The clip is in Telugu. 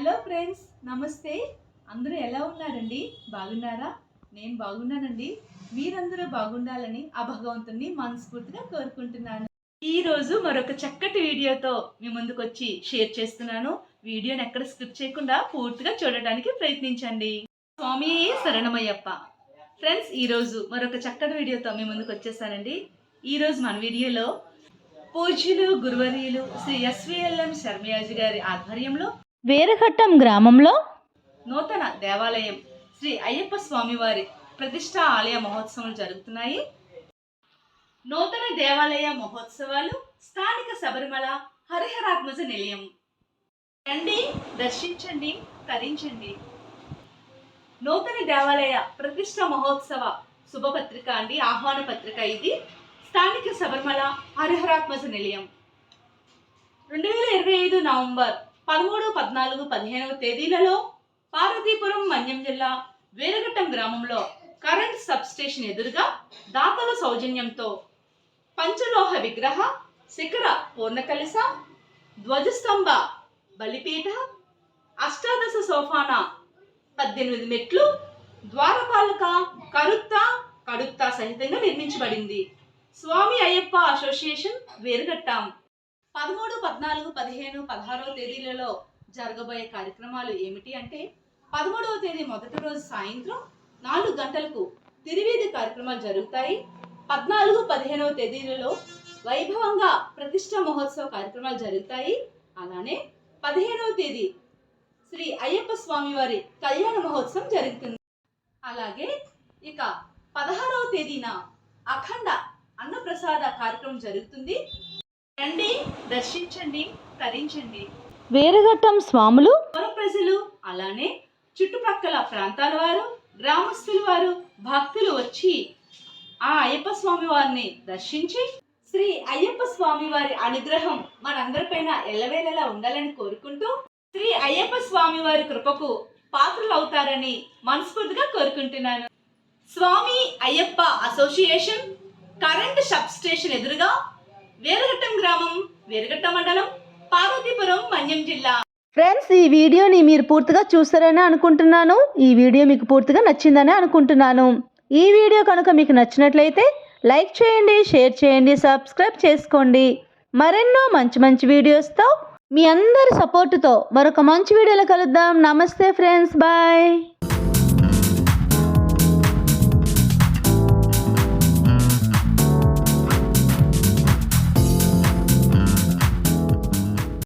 హలో ఫ్రెండ్స్ నమస్తే. అందరూ ఎలా ఉన్నారండి? బాగున్నారా? నేను బాగున్నానండి. మీరందరూ బాగుండాలని ఆ భగవంతుని మనస్ఫూర్తిగా కోరుకుంటున్నాను. ఈ రోజు మరొక చక్కటి వీడియోతో మీ ముందుకు వచ్చి షేర్ చేస్తున్నాను. వీడియోని ఎక్కడ స్కిప్ చేయకుండా పూర్తిగా చూడడానికి ప్రయత్నించండి. స్వామి శరణమయ్యప్ప. ఫ్రెండ్స్ ఈ రోజు మరొక చక్కటి వీడియోతో మీ ముందుకు వచ్చేసానండి. ఈ రోజు మన వీడియోలో పూజ్యులు గురువర్యులు శ్రీ ఎస్విఎల్ఎం శర్మయాజు గారి ఆధ్వర్యంలో వేరఘట్టం గ్రామంలో నూతన దేవాలయం శ్రీ అయ్యప్ప స్వామివారి ప్రతిష్టా ఆలయ మహోత్సవాలు జరుగుతున్నాయి. నూతన దేవాలయ మహోత్సవాలు స్థానిక శబరిమల హరిహరాత్మజ నిలయం. రండి దర్శించండి తరించండి. నూతన దేవాలయ ప్రతిష్ట మహోత్సవ శుభపత్రిక అండి ఆహ్వాన పత్రిక ఇది. స్థానిక శబరిమల హరిహరాత్మజ నిలయం. రెండు వేల ఇరవై ఐదు నవంబర్ పదమూడు పద్నాలుగు పదిహేనవ తేదీలలో పార్వతీపురం మన్యం జిల్లా వేరగట్టం గ్రామంలో కరెంట్ సబ్ స్టేషన్ ఎదురుగా దాతల సౌజన్యంతో పంచలోహ విగ్రహ శిఖర పూర్ణకలిస ధ్వజస్తంభ బలిపీఠ అష్టాదశ సోఫాన పద్దెనిమిది మెట్లు ద్వారపాలక కరుత్త కడుత్త సహితంగా నిర్మించబడింది. స్వామి అయ్యప్ప అసోసియేషన్ వేరుగట్టాం పదమూడు పద్నాలుగు పదిహేను పదహారవ తేదీలలో జరగబోయే కార్యక్రమాలు ఏమిటి అంటే పదమూడవ తేదీ మొదటి రోజు సాయంత్రం నాలుగు గంటలకు తిరివీధి కార్యక్రమాలు జరుగుతాయి. పద్నాలుగు పదిహేనవ తేదీలలో వైభవంగా ప్రతిష్ట మహోత్సవ కార్యక్రమాలు జరుగుతాయి. అలానే పదిహేనవ తేదీ శ్రీ అయ్యప్ప స్వామి వారి కళ్యాణ మహోత్సవం జరుగుతుంది. అలాగే ఇక పదహారవ తేదీన అఖండ అన్నప్రసాద కార్యక్రమం జరుగుతుంది. రండి దర్శించండి తరించండి. వేరఘట్టం స్వాములు. పుర ప్రజలు అలానే చుట్టుపక్కల ప్రాంతాల వారు గ్రామస్తుల వారు భక్తులు వచ్చి ఆ అయ్యప్ప స్వామి వారిని దర్శించి శ్రీ అయ్యప్ప స్వామి వారి అనుగ్రహం మనందరిపైన ఎల్లవేళలా ఉండాలని కోరుకుంటూ శ్రీ అయ్యప్ప స్వామి వారి కృపకు పాత్రలు అవుతారని మనస్ఫూర్తిగా కోరుకుంటున్నాను. Swami Ayyappa association current substation ఎదురుగా వేరగట్టం గ్రామం వేరగట్టం మండలం పార్వతీపురం మన్యం జిల్లా. ఫ్రెండ్స్ ఈ వీడియోని మీరు పూర్తిగా చూస్తారని అనుకుంటున్నాను. ఈ వీడియో మీకు పూర్తిగా నచ్చిందని అనుకుంటున్నాను. ఈ వీడియో కనుక మీకు నచ్చినట్లయితే లైక్ చేయండి షేర్ చేయండి సబ్స్క్రైబ్ చేసుకోండి. మరెన్నో మంచి మంచి వీడియోస్తో మీ అందరి సపోర్టుతో మరొక మంచి వీడియోలో కలుద్దాం. నమస్తే ఫ్రెండ్స్ బాయ్